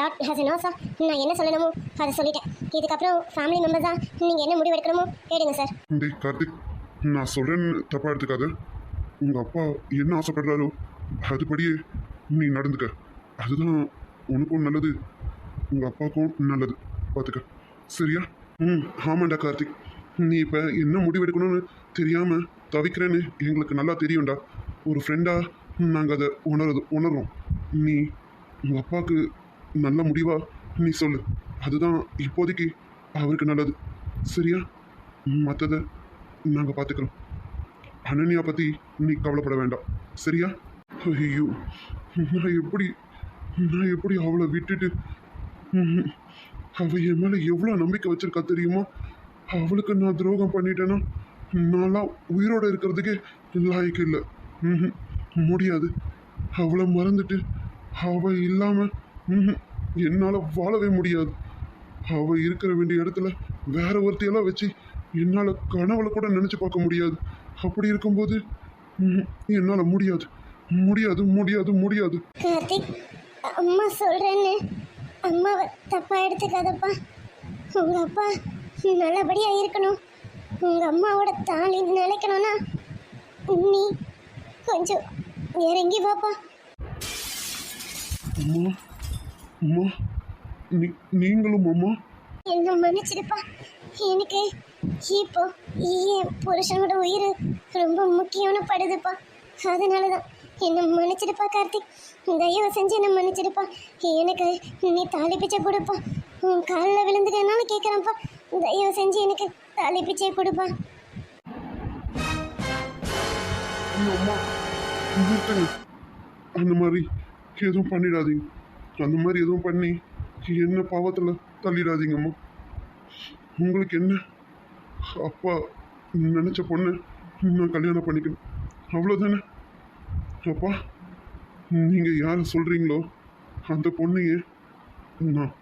Dot has எ நோஸா நான் என்ன சொல்லணுமோ அதை சொல்லிட்டேன். இதுக்கப்புறம் ஃபேமிலி தான் நீங்கள் என்ன முடிவு எடுக்கணுமோ கேடுங்க சார் டேய் கார்த்திக் நான் சொல்கிறேன்னு தப்பாக எடுத்துக்காத. உங்கள் அப்பா என்ன ஆசைப்படுறாரோ அதுபடியே நீ நடந்துக்க. அதுதான் உனக்கும் நல்லது உங்கள் அப்பாவுக்கும் நல்லது. பார்த்துக்க சரியா? ம் ஆமாண்டா கார்த்திக். நீ இப்போ என்ன முடிவு எடுக்கணும்னு தெரியாமல் தவிக்கிறேன்னு எங்களுக்கு நல்லா தெரியும்டா. ஒரு ஃப்ரெண்டாக நாங்கள் அதை உணருது உணர்றோம். நீ உங்கள் அப்பாவுக்கு நல்ல முடிவா? நீ சொல்லு. அதுதான் இப்போதைக்கு அவருக்கு நல்லது. சரியா? மற்றதை நாங்கள் பார்த்துக்கிறோம் அனன்யா பற்றி நீ கவலைப்பட வேண்டாம். சரியா? ஐயோ. நான் எப்படி நான் எப்படி அவளை விட்டுட்டு ம்ஹும். அவ என் மேலே எவ்வளோ நம்பிக்கை வச்சிருக்கா தெரியுமா? அவளுக்கு நான் துரோகம் பண்ணிட்டேன்னா நான்லாம் உயிரோடு இருக்கிறதுக்கே லாய்க்கு இல்லை முடியாது. அவளை மறந்துட்டு அவள் இல்லாமல் என்னால் வாழவே முடியாது. அவ இருக்கிற வேண்டிய இடத்துல வேற ஒருத்தையெல்லாம் வச்சு என்னால் கனவுல கூட நினச்சி பார்க்க முடியாது. அப்படி இருக்கும்போது என்னால் முடியாது. முடியாது முடியாது முடியாது. கார்த்திக் அம்மா சொல்கிறேன்னு அம்மாவை தப்பாக எடுத்துக்காதப்பா. உங்கள் அப்பா நல்லபடியாக இருக்கணும். உங்கள் அம்மாவோட தாலி நிலைக்கணும்னா நீ கொஞ்சம் இறங்கி வாப்பா. அம்மா அம்மா நீ நீங்களும் அம்மா. என்ன மன்னிச்சிடுப்பா எனக்கு இப்போ என் புருஷனோட உயிர் ரொம்ப முக்கியம்னு படுதுப்பா அதனால தான் என்ன மன்னிச்சிடுப்பா கார்த்திக். தயவு செஞ்சு என்ன மன்னிச்சிடுப்பா எனக்கு நீ தாலி பிச்சை கொடுப்பா. உன் காலில் விழுந்துக்கிறனால கேட்குறேன்ப்பா தயவு செஞ்சு எனக்கு தாலி பிச்சை கொடுப்பா. அந்த மாதிரி எதுவும் பண்ணிடாதீங்க. அந்த மாதிரி எதுவும் பண்ணி என்ன பாவத்தில் தள்ளிடாதீங்கம்மா. உங்களுக்கு என்ன? அப்பா நினச்ச பொண்ணு நான் கல்யாணம் பண்ணிக்கணும். அவ்வளோதானே அப்பா நீங்கள் யார் சொல்கிறீங்களோ அந்த பொண்ணையே நான்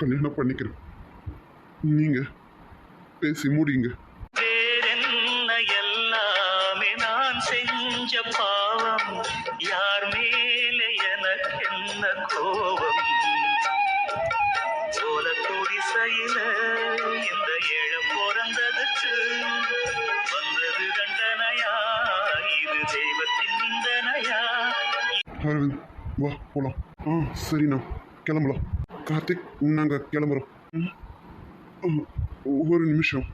கல்யாணம் பண்ணிக்கிறேன். நீங்கள் பேசி முடிங்க. வேறென்ன எல்லாமே நான் செஞ்சப்பா அரவிந்த் வா போகலாம் ஆ சரிண்ணா கிளம்பலாம். கார்த்திக் நாங்கள் கிளம்புறோம். ம். ஒரு நிமிஷம்.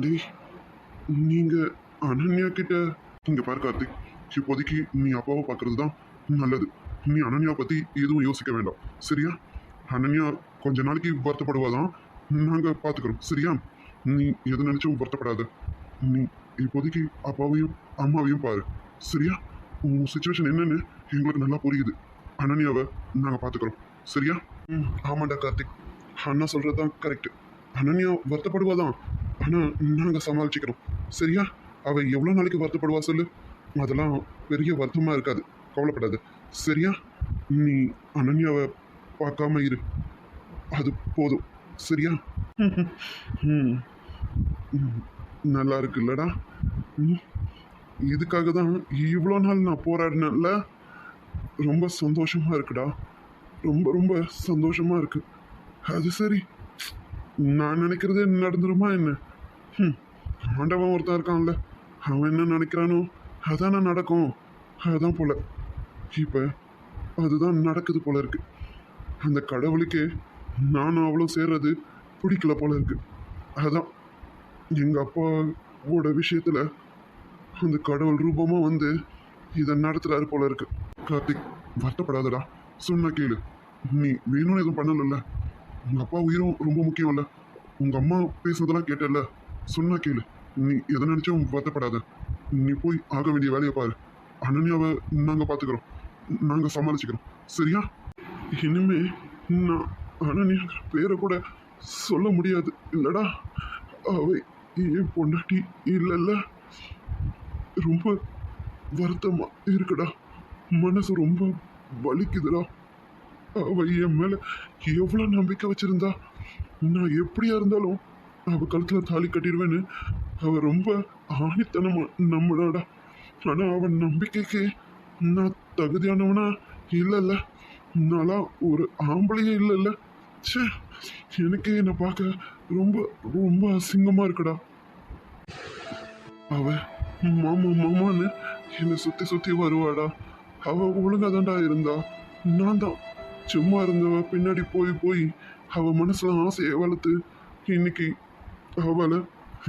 டே நீங்கள் அனன்யா கிட்ட இங்கே பாரு கார்த்திக். இப்போதைக்கு நீ அப்பாவை பார்க்கறது தான் நல்லது. நீ அனன்யா பற்றி எதுவும் யோசிக்க வேண்டாம். சரியா? அனன்யா கொஞ்ச நாளைக்கு வருத்தப்படுவாதான் நாங்கள் பார்த்துக்குறோம் சரியா? நீ எது நினச்சும் வருத்தப்படாத. நீ இப்போதைக்கு அப்பாவையும் அம்மாவையும் பாரு. சரியா? உன் சுச்சுவேஷன் என்னென்னு எங்களுக்கு நல்லா புரியுது. அனன்யாவை நாங்கள் பார்த்துக்குறோம் சரியா? ம் ஆமாண்டா கார்த்திக். அண்ணா சொல்கிறது தான் கரெக்டு அனன்யா வருத்தப்படுவா தான். ஆனால் நாங்கள் சமாளிச்சுக்கிறோம். சரியா? அவள் எவ்வளோ நாளைக்கு வருத்தப்படுவா சொல்லு? அதெல்லாம் பெரிய வருத்தமாக இருக்காது. கவலைப்படாது. சரியா? நீ அனன்யாவை பார்க்காம இரு. அது போதும். சரியா? ம். ம், நல்லா இருக்குல்லடா. ம். இதுக்காக தான் இவ்வளோ நாள் நான் போராடினேன்ல. ரொம்ப சந்தோஷமா இருக்குடா. ரொம்ப ரொம்ப சந்தோஷமா இருக்கு. அது சரி. நான் நினைக்கிறது நடந்துருமா என்ன? ம், ஆண்டவன் ஒருத்தன் இருக்கான்ல. அவன் என்ன நினைக்கிறானோ அதானே நடக்கும். அதான் போல. இப்போ அதுதான் நடக்குது போல இருக்கு. அந்த கடவுளுக்கு நானும் அவளும் சேர்றது பிடிக்கல போல இருக்கு. அதான். எங்கள் அப்பாவோட விஷயத்தில் அந்த கடவுள் ரூபமாக வந்து இதை நடத்துகிறாரு போல இருக்கு. கார்த்திக் வருத்தப்படாதடா. சொன்னா கேளு. நீ வேணும்னு எதுவும் பண்ணலல்ல. உங்க அப்பா உயிரும் ரொம்ப முக்கியம்ல. உங்க அம்மா பேசுனதெல்லாம் கேட்டல சொன்னா கேளு. நீ எதை நினைச்சும் வருத்தப்படாத. நீ போய் ஆக வேண்டிய வேலையை பாரு. அனன்யாவை நாங்கள் பார்த்துக்கிறோம் நாங்கள் சமாளிச்சுக்கிறோம். சரியா? இனிமே நான் அனன்யா பேரை கூட சொல்ல முடியாது. இல்லடா. அவை என் பொண்டாட்டி இல்லைல்ல. ரொம்ப வருத்தமாக இருக்குடா. மனசு ரொம்ப வலிக்குதுடா. அவ என் மேலே எவ்வளோ நம்பிக்கை வச்சுருந்தா? நான் எப்படியா இருந்தாலும் அவ கழுத்தில் தாலி கட்டிடுவேன்னு அவ ரொம்ப ஆணித்தனமா நம்பினாடா. ஆனால் அவன் நம்பிக்கைக்கு நான் தகுதியானவனா இல்லைல்ல. நான்லாம் ஒரு ஆம்பளையே இல்லைல்ல. ச்சே எனக்கே என்னை பார்க்க ரொம்ப ரொம்ப அசிங்கமாக இருக்குடா. அவ மாமா மாமான்னு என்னை சுற்றி சுற்றி வருவாடா. அவ ஒழுங்கா தாண்டா இருந்தா. நான் தான் சும்மா இருந்தவ பின்னாடி போய் போய் அவ மனசுல ஆசையை வளர்த்து இன்னைக்கு அவளை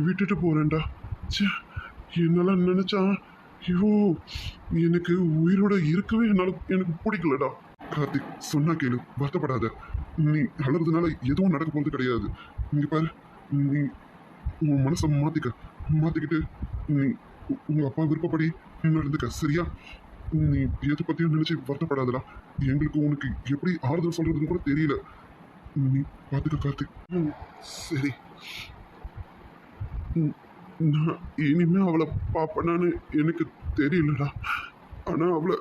விட்டுட்டு போறேன்டா. சே என்னெல்லாம் நினைச்சா ஐயோ எனக்கு உயிரோட இருக்கவே என்னால எனக்கு பிடிக்கலடா. கார்த்திக் சொன்னா கேளு வருத்தப்படாத. நீ அழுறதுனால எதுவும் நடக்க போகிறது கிடையாது. இங்கே பாரு நீ உன் மனசை மாற்றிக்க மாற்றிக்கிட்டு நீ உங்கள் அப்பா விருப்பப்படி நடந்துக்க சரியா? நீ எதை பத்தியும் நினைச்சு வருத்தப்படாதடா. எங்களுக்கு உனக்கு எப்படி ஆறுதல் சொல்றதுன்னு கூட தெரியல. நீ பாத்துக்க கார்த்திக். ம், சரி. நான் இனிமே அவளை பார்ப்பேனான்னு எனக்கு தெரியலடா. ஆனா அவளை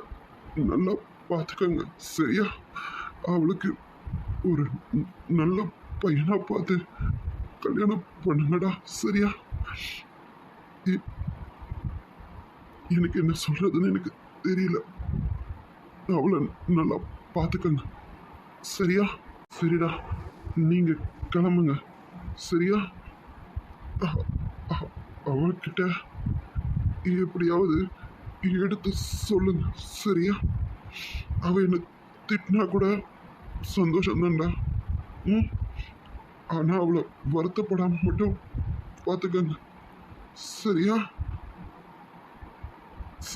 நல்லா பார்த்துக்கங்க சரியா? அவளுக்கு ஒரு நல்ல பையனா பார்த்து கல்யாணம் பண்ணுங்கடா சரியா? எனக்கு என்ன சொல்றதுன்னு எனக்கு தெரியல. அவளை நல்லா பார்த்துக்கங்க. சரியா? சரிடா. நீங்க கிளம்புங்க. சரியா? அ- எப்படியாவது எடுத்து சொல்லுங்க. சரியா? அவ என்ன திட்டினா கூட சந்தோஷம்தான்டா. ம்? ஆனால் அவளை வருத்தப்படாமல் மட்டும் பார்த்துக்கங்க. சரியா?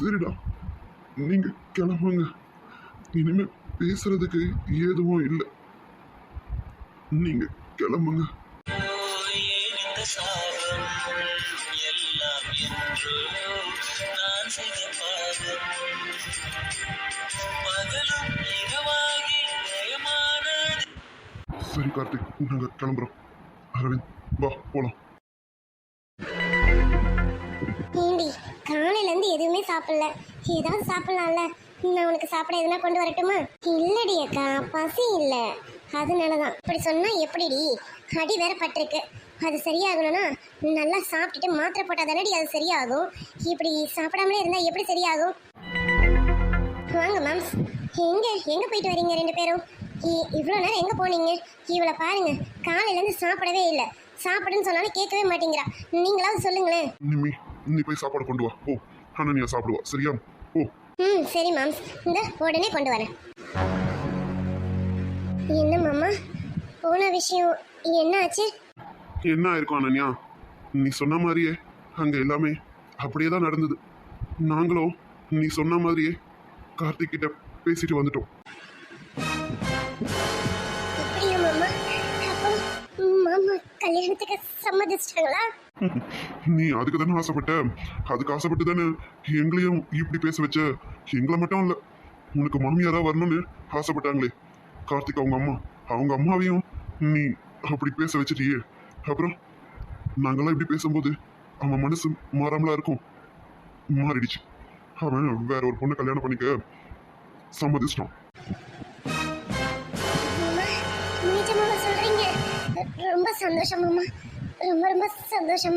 சரிடா. நீங்கள் கிளம்புங்க. இனிமேல் பேசுறதுக்கு எதுவும் இல்லை. நீங்கள் கிளம்புங்க. சரி கார்த்திக் நாங்கள் கிளம்புறோம். அரவிந்த் வா போலாம். ஏண்டி காலையிலேருந்து எதுவுமே சாப்பிடல. ஏதாவது சாப்பிடலாம்ல? நான் உனக்கு சாப்பிட எதுனா கொண்டு வரட்டுமா? இல்லடி அக்கா பசி இல்லை. அதனால தான் இப்படி சொன்னால் எப்படிடி? அடி வேற பட்டிருக்கு. அது சரியாகணும்னா நல்லா சாப்பிட்டுட்டு மாத்திரை போட்டால் தானடி அது சரியாகும்? இப்படி சாப்பிடாமலே இருந்தால் எப்படி சரியாகும்? வாங்க மேம் எங்கே எங்கே போயிட்டு வரீங்க ரெண்டு பேரும்? இவ்வளோ நேரம் எங்கே போனீங்க? இவளை பாருங்க. காலையிலேருந்து சாப்பிடவே இல்லை. சாப்பிடுன்னு சொன்னாலும் கேட்கவே மாட்டேங்கிறா. நீங்களாவது சொல்லுங்களேன். நீ போய் சாப்பாடு கொண்டு வா. ஓ அனன்யா சாப்பிடுவா. சரியா? ஓ ம் சரி மாம்ஸ் இந்த உடனே கொண்டு வரேன். என்ன மாமா? போன விஷயம் என்ன ஆச்சு? என்ன ஆயிருக்கும் அனன்யா? நீ சொன்ன மாதிரியே அங்க எல்லாமே அப்படியே தான் நடந்தது. நாங்களும் நீ சொன்ன மாதிரியே கார்த்திக் கிட்ட பேசிட்டு வந்துட்டோம். மாமா கல்யாணத்துக்கு சம்மதிச்சிட்டாங்களா? நீ அதுக்கு தானே ஆசைப்பட்ட? அதுக்கு ஆசைப்பட்டு தானே எங்களையும் இப்படி பேச வச்ச? எங்களை மட்டும் இல்லை உனக்கு மாமியாரா வரணும்னு ஆசைப்பட்டாங்களே. கார்த்திக் அவங்க அம்மா அவங்க அம்மாவையும் நீ அப்படி பேச வச்சிட்டியே. அப்புறம் நாங்களாம் இப்படி பேசும்போது அவன் மனசு மாறாமலா இருக்கும். மாறிடுச்சு. அவன் வேற ஒரு பொண்ணை கல்யாணம் பண்ணிக்க சம்மதிச்சிட்டான். ரொம்ப சந்தோஷம் மாமா ரொம்ப ரொம்ப சந்தோஷம்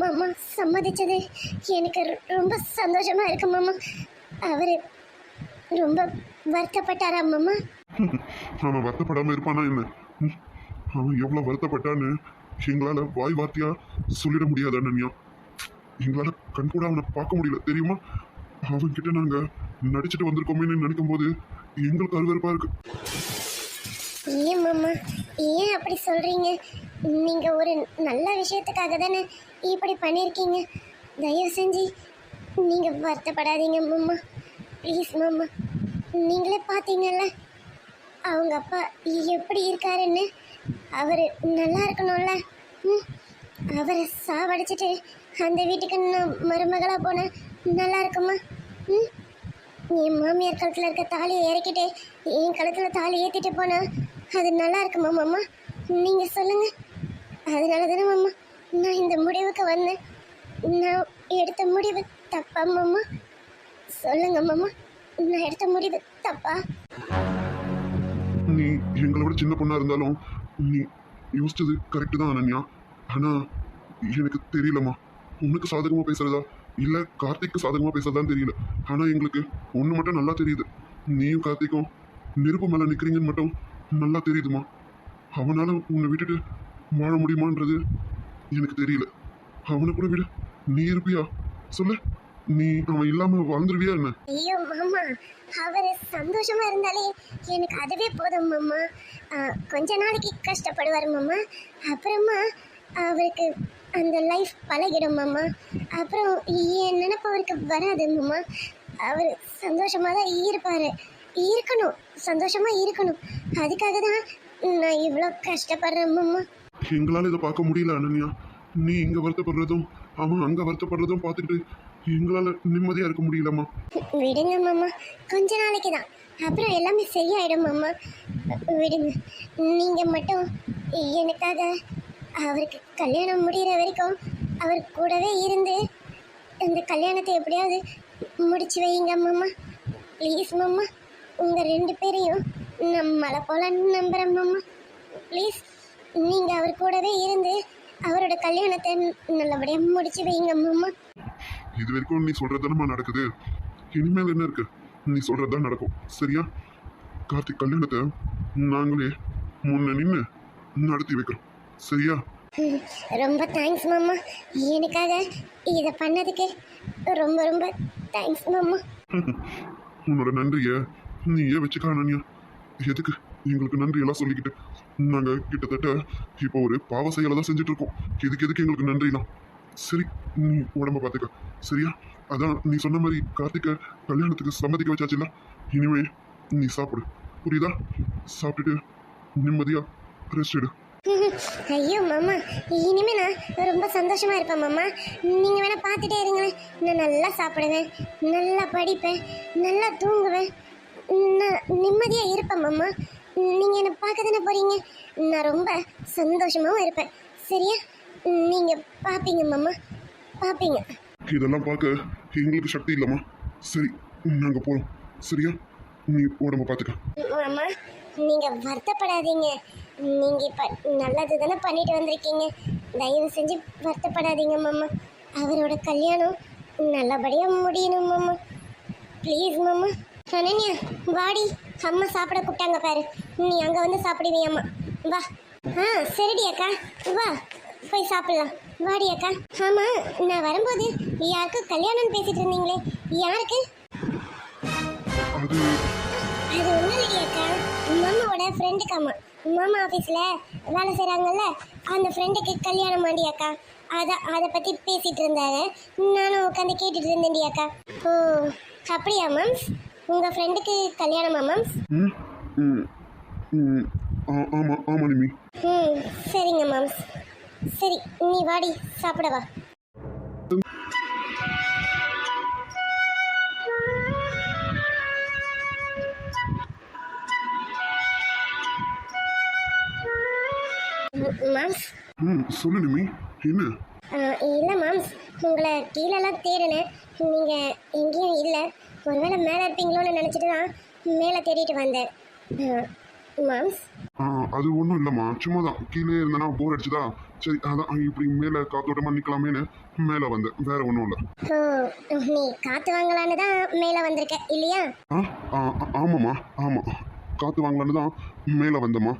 மாமா சம்மதிச்சது. எனக்கு ரொம்ப சந்தோஷமா இருக்கு மாமா. அவரு ரொம்ப வருத்தப்பட்டாரா மாமா? அவன் வருத்தப்படாம இருப்பானா என்ன? அவன் எவ்வளவு வருத்தப்பட்டான்னு எங்களால வாய் வார்த்தையா சொல்லிட முடியாது அண்ணன்யா எங்களால கண்கூட அவனை பார்க்க முடியல தெரியுமா? அவன்கிட்ட நாங்க நடிச்சிட்டு வந்திருக்கோமேன்னு நினைக்கும் போது எங்களுக்கு அருவருப்பா இருக்கு. ஏன் மாமா? ஏன் அப்படி சொல்றீங்க? நீங்க ஒரு நல்ல விஷயத்துக்காக தானே இப்படி பண்ணியிருக்கீங்க தயவு செஞ்சு நீங்க வருத்தப்படாதீங்க மாமா. ப்ளீஸ் மாமா. நீங்களே பார்த்தீங்கல்ல அவங்க அப்பா எப்படி இருக்காருன்னு? அவர் நல்லா இருக்கணும்ல? ம். அவரை சாவடிச்சிட்டு அந்த வீட்டுக்கு நான் மருமகளாக போனேன் நல்லா இருக்குமா? ம். என் மாமியார் கழுத்தில் இருக்க தாலியை இறக்கிட்டு என் கழுத்தில் தாலி ஏற்றிட்டு போனால் அது நல்லா இருக்குமா மாமா? நீங்கள் சொல்லுங்கள் அதனால தானே மாமா நான் இந்த முடிவுக்கு வந்தேன். நான் எடுத்த முடிவு தப்பா மாமா? சொல்லுங்க மாமா. நான் எடுத்த முடிவு தப்பா? நீ எங்களை விட சின்ன பொண்ணா இருந்தாலும் நீ யோசிச்சது கரெக்டு தான் அனன்யா. ஆனா எனக்கு தெரியலம்மா உனக்கு சாதகமா பேசுறதா? இல்ல கார்த்திக்கு சாதகமா பேசுறதான்னு தெரியல. ஆனா எங்களுக்கு ஒண்ணு மட்டும் நல்லா தெரியுது. நீயும் கார்த்திக்கும் நெருப்பு மேல நிக்கிறீங்கன்னு மட்டும் நல்லா தெரியுதுமா அவனால உன்னை விட்டுட்டு வாழ முடியுமான்றது எனக்கு தெரியல. அவனை கூட விட. நீ இருப்பியா? சொல்லு. நீ அவன் இல்லாம வாழ்ந்துருவியா என்ன? ஐயோ மாமா. அவர் சந்தோஷமா இருந்தாலே எனக்கு அதுவே போதும் மாமா. கொஞ்ச நாளைக்கு கஷ்டப்படுவார் மாமா. அப்புறமா அவருக்கு அந்த லைஃப் பழகிடும் மாமா. அப்புறம் என் நினைப்பு அவருக்கு வராது மாமா. அவர் சந்தோஷமா தான் இருப்பார். இருக்கணும். சந்தோஷமா இருக்கணும். அதுக்காக தான் நான் இவ்வளோ கஷ்டப்படுறேன் மாமா. எங்களால் இதை பார்க்க முடியல அனன்யா. நீ இங்கே வருத்தப்படுறதும் அவன் அங்கே வருத்தப்படுறதும் பார்த்துக்கிட்டு எங்களால் நிம்மதியாக இருக்க முடியலம்மா. விடுங்க மாமா. கொஞ்ச நாளைக்கு தான். அப்புறம் எல்லாமே சரியாயிடும் மாமா. விடுங்க. நீங்கள் மட்டும் எனக்காக அவருக்கு கல்யாணம் முடிகிற வரைக்கும் அவர் கூடவே இருந்து இந்த கல்யாணத்தை எப்படியாவது முடிச்சு வைங்க மாமா. ப்ளீஸ் மாமா. உங்கள் ரெண்டு பேரையும் நம்மளை போல நம்புகிறேன் மாமா. ப்ளீஸ் நீங்க அவர் கூடவே இருந்து அவரோட கல்யாணத்தை நல்லபடியாக முடிச்சு வைங்க மாமா. இது வரைக்கும் நீ சொல்றதுதானமா நடக்குது? இனிமேல் என்ன இருக்கு? நீ சொல்றதுதான் நடக்கும். சரியா? கார்த்திக் கல்யாணத்தை நாங்களே முன்ன நின்று நடத்தி வைக்கிறோம். சரியா? ரொம்ப தேங்க்ஸ் மாமா. எனக்காக இதை பண்ணதுக்கு ரொம்ப ரொம்ப தேங்க்ஸ் மாமா. உன்னோட நன்றிய நீ ஏன் வச்சுக்க அனன்யா. எதுக்கு? எங்களுக்கு நன்றி எல்லாம் சொல்லிக்கிட்டு நாங்கள் கிட்டத்தட்ட இப்போ ஒரு பாவ செயலை தான் செஞ்சுட்டு இருக்கோம். எதுக்கு எதுக்கு எங்களுக்கு நன்றினா? சரி நீ உடம்ப பார்த்துக்க சரியா? அதான் நீ சொன்ன மாதிரி கார்த்திகை கல்யாணத்துக்கு சம்மதிக்க வச்சாச்சுல இனிமே நீ சாப்பிடு. புரியுதா? சாப்பிட்டுட்டு நிம்மதியா ரெஸ்ட் எடு. ஐயோ மாமா. இனிமே நான் ரொம்ப சந்தோஷமா இருப்பேன் மாமா. நீங்க வேணா பார்த்துட்டே இருங்களேன். நான் நல்லா சாப்பிடுவேன். நல்லா படிப்பேன். நல்லா தூங்குவேன். நான் நிம்மதியா இருப்பேன் மாமா. நீங்க என்னை பார்க்க தானே போறீங்க? நான் ரொம்ப சந்தோஷமாவும் இருப்பேன். சரியா? நீங்க பாப்பீங்க மாமா. பாப்பீங்க. இதெல்லாம் பார்க்க எங்களுக்கு சக்தி இல்லைம்மா. சரி நாங்க போறோம். சரியா? நீ உடம்ப பார்த்துக்க மாமா நீங்க வருத்தப்படாதீங்க. நீங்க இப்ப நல்லது தானே பண்ணிட்டு வந்திருக்கீங்க. தயவு செஞ்சு வருத்தப்படாதீங்க மாமா. அவரோட கல்யாணம் நல்லபடியா முடியணும் மாமா. ப்ளீஸ் மாமா. அனன்யா வாடி. அம்மா சாப்பிட கூப்பிட்டாங்க பாரு. நீ அங்க வந்து சாப்பிடுவியாம்மா. வா. ஆ சரிடி அக்கா. வா. போய் சாப்பிடலாம். வாடி அக்கா. ஆமா நான் வரும்போது யாருக்கும் கல்யாணம்னு பேசிட்டு இருந்தீங்களே? யாருக்கு? அது ஒன்றும் இல்லைடி அக்கா. மாமாவோட ஃப்ரெண்டுக்கு அம்மா. மாமா ஆஃபீஸில் வேலை செய்கிறாங்கல்ல அந்த ஃப்ரெண்டுக்கு கல்யாணம் ஆண்டி அக்கா. அதை அதை பற்றி பேசிகிட்டு இருந்தாங்க நானும் உட்காந்து கேட்டுட்டு இருந்தேன்டி அக்கா. ஓ அப்படியா மேம்ஸ் உங்கள் ஃப்ரெண்டுக்கு கல்யாணமா மேம்ஸ் ம் ம் ம். ஆ ஆமாம் ஆமாம் நிமி. ம் சரிங்க மேம்ஸ் சரி நீ வாடி சாப்பிட வா. மேம்ஸ் ம் சொல்லு நிமி என்ன? இல்லை மேம்ஸ் உங்களை கீழெல்லாம் தேடினேன். நீங்கள் எங்கேயும் இல்லை. ஒருவேளை மேலே இருப்பீங்களோன்னு நினச்சிட்டு தான் மேலே தேடிட்டு வந்தேன். மேம்ஸ்? அது ஒன்றும் இல்லைம்மா. சும்மா தான் கீழே இருந்தேன்னா போர் அடிச்சுதா? சரி அதான் இப்படி மேலே காத்தோட்டமாக நிற்கலாமேன்னு மேலே வந்தேன். வேற ஒன்றும் இல்லை. நீ காற்று வாங்கலான்னு தான் மேலே வந்திருக்க இல்லையா? ஆ, ஆமாம்மா ஆமாம் காற்று வாங்கலான்னு தான் மேலே வந்தம்மா.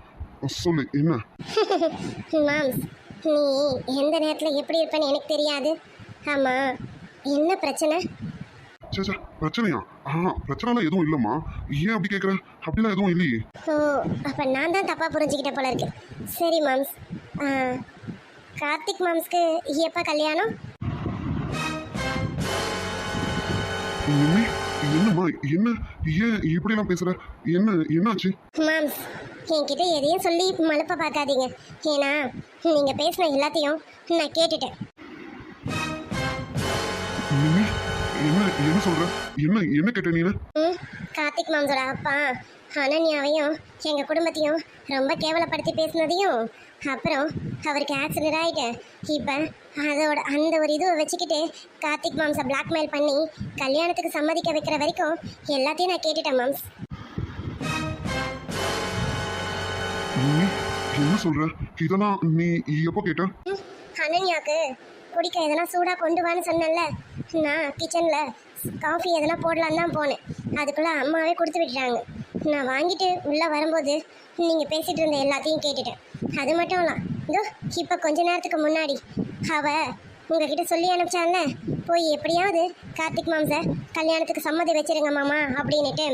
சொல்லு என்ன? மேம்ஸ் நீ எந்த நேரத்தில் எப்படி இருப்பேன்னு எனக்கு தெரியாது. ஆமாம் என்ன பிரச்சனை? சே சே பிரச்சனையா? ஆ பிரச்சனைலாம் எதுவும் இல்லைம்மா. ஏன் அப்படி கேட்குற அப்படிலாம் எதுவும் இல்லையே. ஓ அப்போ நான் தான் தப்பாக புரிஞ்சுக்கிட்ட போல இருக்கு. சரி மாம்ஸ். ஆ, கார்த்திக் மாம்ஸ்க்கு எப்போ கல்யாணம்? நிம்மி என்னம்மா என்ன ஏன் இப்படிலாம் பேசுற? என்ன என்னாச்சு? மாம்ஸ் என்கிட்ட எதையும் சொல்லி மழுப்ப பார்க்காதீங்க. ஏன்னா நீங்கள் பேசின எல்லாத்தையும் நான் கேட்டுட்டேன். சொல்ற? என்ன என்ன கேட்ட ம் கார்த்திக் மாம்ஸோட அப்பா அனன்யாவையும் எங்கள் குடும்பத்தையும் ரொம்ப கேவலப்படுத்தி பேசினதையும் அப்புறம் அவருக்கு ஆக்சிடென்ட் ஆகிட்டு இப்போ அதோட அந்த ஒரு இதுவை வச்சுக்கிட்டு கார்த்திக் மாம்ஸை பிளாக்மெயில் பண்ணி கல்யாணத்துக்கு சம்மதிக்க வைக்கிற வரைக்கும் எல்லாத்தையும் நான் கேட்டுட்டேன் மாம்ஸ். என்ன சொல்ற? இதெல்லாம் நீ எப்போ கேட்ட? அனன்யாக்கு குடிக்க எதனா சூடாக கொண்டு வான்னு சொன்னேன்ல நான் கிச்சனில் காஃபி எதனா போடலான்னு தான் போனேன். அதுக்குள்ளே அம்மாவே கொடுத்து விட்டுறாங்க நான் வாங்கிட்டு உள்ளே வரும்போது நீங்கள் பேசிகிட்டு இருந்த எல்லாத்தையும் கேட்டுட்டேன். அது மட்டும் இல்லை இதோ இப்போ கொஞ்ச நேரத்துக்கு முன்னாடி அவ உங்ககிட்ட சொல்லி அனுப்பிச்சான்ல போய் எப்படியாவது கார்த்திக் மாம்ச கல்யாணத்துக்கு சம்மதி வச்சிருங்க மாமா அப்படின்னுட்டு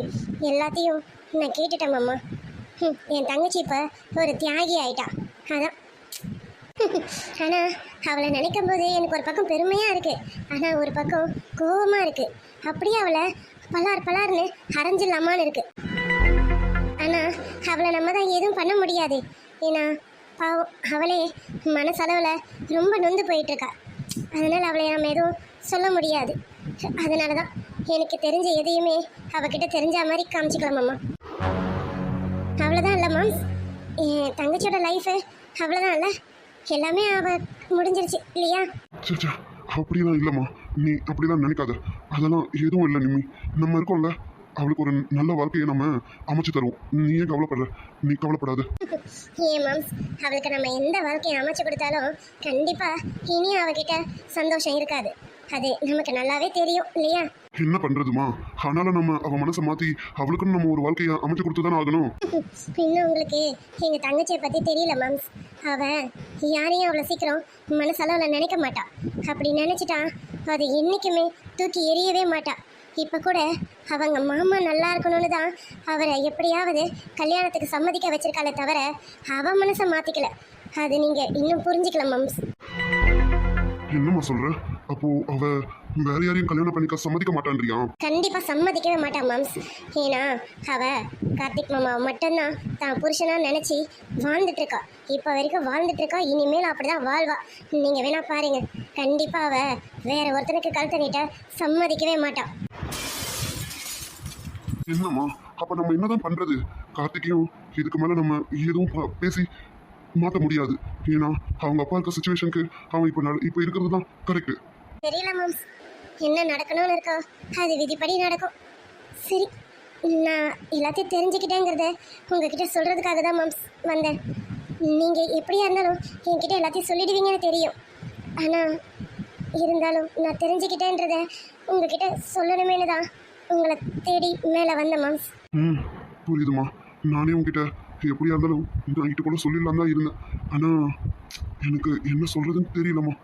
எல்லாத்தையும் நான் கேட்டுட்டேன் மாமா. ம் என் தங்கச்சி இப்போ ஒரு தியாகி ஆயிட்டா. அதான். ஆனா அவளை நினைக்கும் போது எனக்கு ஒரு பக்கம் பெருமையா இருக்கு. ஆனா ஒரு பக்கம் கோவமா இருக்கு. அப்படியே அவளை பலார் பலார்னு அரைஞ்சிடலாமான்னு இருக்கு. ஆனா அவளை நம்ம தான் எதுவும் பண்ண முடியாது. ஏன்னா பாவம் அவளே மனசளவுல ரொம்ப நொந்து போயிட்டு அதனால் அதனால அவளை நம்ம எதுவும் சொல்ல முடியாது. அதனால தான் எனக்கு தெரிஞ்ச எதையுமே அவகிட்ட தெரிஞ்ச மாதிரி காமிச்சிக்கலாமாம்மா அவ்வளோதான் இல்லை மேம். என் தங்கச்சியோட லைஃபு அவ்வளோதான் இல்லை. எல்லாமே அவ முடிஞ்சிருச்சு இல்லையா? சச்சா அப்படிலாம் இல்லைம்மா. நீ அப்படிலாம் நினைக்காத. அதெல்லாம் எதுவும் இல்லை நிம்மி. நம்ம இருக்கோம்ல அவளுக்கு ஒரு நல்ல வாழ்க்கையை நம்ம அமைச்சு தருவோம். நீ ஏன் கவலைப்படுற. நீ கவலைப்படாத. ஏன் மாம்ஸ் அவளுக்கு நம்ம எந்த வாழ்க்கையை அமைச்சு கொடுத்தாலும் கண்டிப்பாக இனி அவகிட்ட சந்தோஷம் இருக்காது. அது நமக்கு நல்லாவே தெரியும் இல்லையா? என்ன பண்றதுமா? ஆனாலும் நம்ம அவ மனசை மாத்தி அவளுக்குன்னு நம்ம ஒரு வாழ்க்கையை அமைச்சு கொடுத்து தானே ஆகணும். இன்னும் உங்களுக்கு எங்கள் தங்கச்சியை பற்றி தெரியல மாம்ஸ் அவ யாரையும் அவ்வளோ சீக்கிரம் மனசளவில் நினைக்க மாட்டா. அப்படி நினச்சிட்டா அது என்றைக்குமே தூக்கி எறியவே மாட்டா. இப்போ கூட அவங்க மாமா நல்லா இருக்கணும்னு தான் அவரை எப்படியாவது கல்யாணத்துக்கு சம்மதிக்க வச்சிருக்காளே தவிர அவ மனசை மாற்றிக்கல அது நீங்கள் இன்னும் புரிஞ்சுக்கல மாம்ஸ் என்னம்மா சொல்ற? அப்போ அவ வேற யாரையும் கல்யாணம் பண்ணிக்க சம்மதிக்க மாட்டான்றியா? கண்டிப்பா சம்மதிக்கவே மாட்டான் மாம்ஸ். ஏன்னா அவ கார்த்திக் மாமா மட்டும்தான் தான் புருஷனா நினைச்சு வாழ்ந்துட்டு இருக்கா இப்போ வரைக்கும் வாழ்ந்துட்டு இருக்கா இனிமேல் அப்படிதான் வாழ்வா. நீங்க வேணா பாருங்க. கண்டிப்பா அவ வேற ஒருத்தனுக்கு கழுத்த நீட்ட சம்மதிக்கவே மாட்டா என்னம்மா? அப்ப நம்ம என்னதான் பண்றது? கார்த்திகையும் இதுக்கு மேல நம்ம எதுவும் பேசி மாத்த முடியாது. ஏன்னா அவங்க அப்பா இருக்க சுச்சுவேஷனுக்கு அவன் இப்போ இப்போ இருக்கிறது தான் கரெக்ட் தெரியல மாம்ஸ் என்ன நடக்கணும்னு இருக்கோ? அது விதிப்படி நடக்கும். சரி நான் எல்லாத்தையும் தெரிஞ்சுக்கிட்டேங்கிறத உங்ககிட்ட சொல்றதுக்காக தான் மாம்ஸ் வந்தேன். நீங்க எப்படியா இருந்தாலும் என்கிட்ட எல்லாத்தையும் சொல்லிடுவீங்கன்னு தெரியும். ஆனா இருந்தாலும் நான் தெரிஞ்சுக்கிட்டேன்றத உங்ககிட்ட சொல்லணுமேனு தான் உங்களை தேடி மேலே வந்தேன் மாம்ஸ் ம் புரியுதுமா நானே உங்ககிட்ட எப்படியா இருந்தாலும் இந்த கிட்ட கூட சொல்லிடலாம் தான் இருந்தேன். ஆனால் எனக்கு என்ன சொல்கிறதுன்னு தெரியலம்மா.